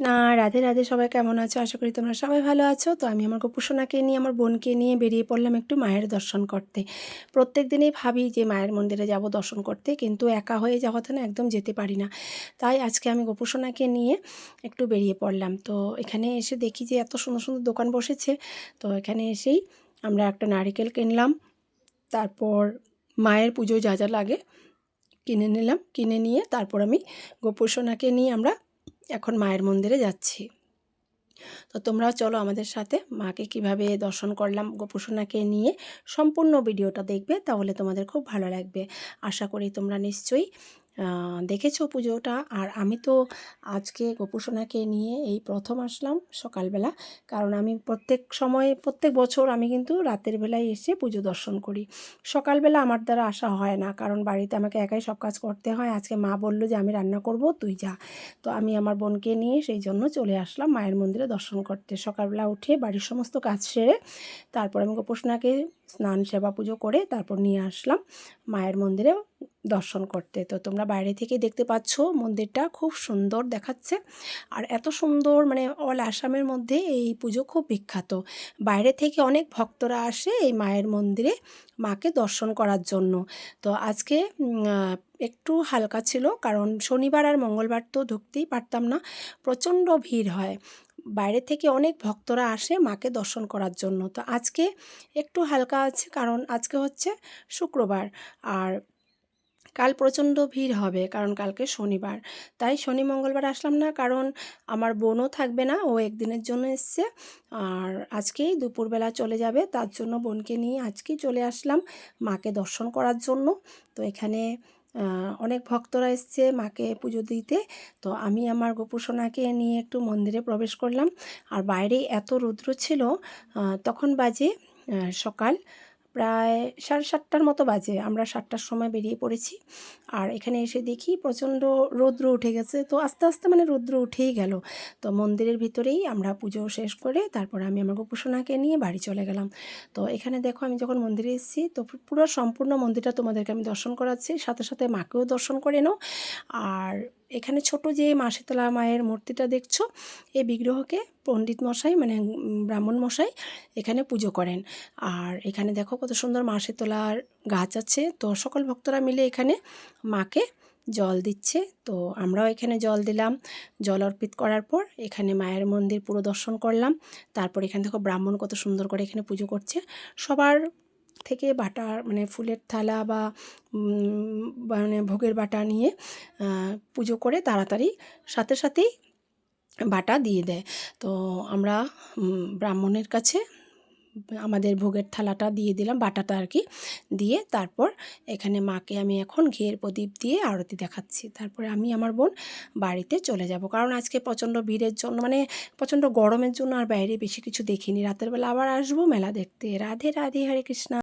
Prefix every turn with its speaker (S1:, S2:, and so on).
S1: না, রাধে রাধে, সবাই কেমন আছো? আশা করি তোমরা সবাই ভালো আছো। তো আমি আমার গোপুসোনাকে নিয়ে, আমার বোনকে নিয়ে বেরিয়ে পড়লাম একটু মায়ের দর্শন করতে। প্রত্যেক দিনেই ভাবি যে মায়ের মন্দিরে যাব দর্শন করতে, কিন্তু একা হয়ে যাওয়াতে না একদম যেতে পারি না। তাই আজকে আমি গোপুসোনাকে নিয়ে একটু বেরিয়ে পড়লাম। তো এখানে এসে দেখি যে এত সুন্দর সুন্দর দোকান বসেছে। তো এখানে এসেই আমরা একটা নারিকেল কিনলাম। তারপর মায়ের পুজো যা যা লাগে কিনে নিলাম। কিনে নিয়ে তারপর আমি গোপুসোনাকে নিয়ে আমরা এখন মায়ের মন্দিরে যাচ্ছি। তো তোমরাও চলো আমাদের সাথে, মাকে কীভাবে দর্শন করলাম, গোপুসোনাকে নিয়ে সম্পূর্ণ ভিডিওটা দেখবে, তাহলে তোমাদের খুব ভালো লাগবে। আশা করি তোমরা নিশ্চয়ই দেখেছ পুজোটা? আর আমি তো আজকে গোপুসোনাকে নিয়ে এই প্রথম আসলাম সকালবেলা। কারণ আমি প্রত্যেক সময়, প্রত্যেক বছর আমি কিন্তু রাতের বেলায় এসে পুজো দর্শন করি। সকালবেলা আমার দ্বারা আসা হয় না, কারণ বাড়িতে আমাকে একাই সব কাজ করতে হয়। আজকে মা বলল যে, আমি রান্না করব, তুই যা। তো আমি আমার বোনকে নিয়ে সেই জন্য চলে আসলাম মায়ের মন্দিরে দর্শন করতে। সকালবেলা উঠে বাড়ির সমস্ত কাজ সেরে তারপর আমি গোপুসোনাকে স্নান সেবা পুজো করে তারপর নিয়ে আসলাম মায়ের মন্দিরে দর্শন করতে। তো তোমরা বাইরে থেকে দেখতে পাচ্ছ মন্দিরটা খুব সুন্দর দেখাচ্ছে। আর এত সুন্দর মানে অল আসামের মধ্যে এই পুজো খুব বিখ্যাত। বাইরে থেকে অনেক ভক্তরা আসে এই মায়ের মন্দিরে মাকে দর্শন করার জন্য। তো আজকে একটু হালকা ছিল কারণ শনিবার আর মঙ্গলবার তো ঢুকতেই পারতাম না। প্রচণ্ড ভিড় হয়। বাইরে থেকে অনেক ভক্তরা আসে মাকে দর্শন করার জন্য। তো আজকে একটু হালকা আছে, কারণ আজকে হচ্ছে শুক্রবার আর কাল প্রচণ্ড ভিড় হবে, কারণ কালকে শনিবার। তাই শনি মঙ্গলবার আসলাম না, কারণ আমার বোনও থাকবে না, ও একদিনের জন্য এসছে আর আজকেই দুপুরবেলা চলে যাবে, তার জন্য বোনকে নিয়ে আজকেই চলে আসলাম মাকে দর্শন করার জন্য। তো এখানে অনেক ভক্তরা এসছে মাকে পুজো দিতে। তো আমি আমার গোপুসোনাকে নিয়ে একটু মন্দিরে প্রবেশ করলাম। আর বাইরে এত রুদ্র ছিল তখন বাজে সকাল। প্রায় সাড়ে সাতটার মতো বাজে। আমরা সাতটার সময় বেরিয়ে পড়েছি। আর এখানে এসে দেখি প্রচণ্ড রৌদ্র উঠে গেছে। তো আস্তে আস্তে মানে রৌদ্র উঠেই গেল। তো মন্দিরের ভিতরেই আমরা পুজো শেষ করে তারপর আমি আমার গোপুসোনাকে নিয়ে বাড়ি চলে গেলাম। তো এখানে দেখো আমি যখন মন্দিরে এসেছি, তো পুরো সম্পূর্ণ মন্দিরটা তোমাদেরকে আমি দর্শন করাচ্ছি। সাথে সাথে মাকেও দর্শন করে নাও। আর এখানে ছোট যে মা শীতলা মায়ের মূর্তিটা দেখছ এই বিগ্রহকে পণ্ডিত মশাই মানে ব্রাহ্মণ মশাই এখানে পুজো করেন। আর এখানে দেখো কত সুন্দর মা শীতলার গাছ আছে। তো সকল ভক্তরা মিলে এখানে মাকে জল দিচ্ছে। তো আমরাও এখানে জল দিলাম। জল অর্পিত করার পর এখানে মায়ের মন্দির পুরো দর্শন করলাম। তারপর এখানে দেখো ব্রাহ্মণ কত সুন্দর করে এখানে পুজো করছে। সবার থেকে বাটা মানে ফুলের থালা বা মানে ভোগের বাটা নিয়ে পুজো করে তাড়াতাড়ি সাথে সাথেই বাটা দিয়ে দেয়। তো আমরা ব্রাহ্মণের কাছে আমাদের ভোগের থালাটা দিয়ে দিলাম, বাটাটা আর কি দিয়ে তারপর এখানে মাকে আমি এখন ঘিয়ের প্রদীপ দিয়ে আরতি দেখাচ্ছি। তারপরে আমি আমার বোন বাড়িতে চলে যাব। কারণ আজকে প্রচণ্ড ভিড়ের জন্য মানে প্রচণ্ড গরমের জন্য আর বাইরে বেশি কিছু দেখিনি। রাতের বেলা আবার আসব মেলা দেখতে। রাধে রাধে, হরে কৃষ্ণা।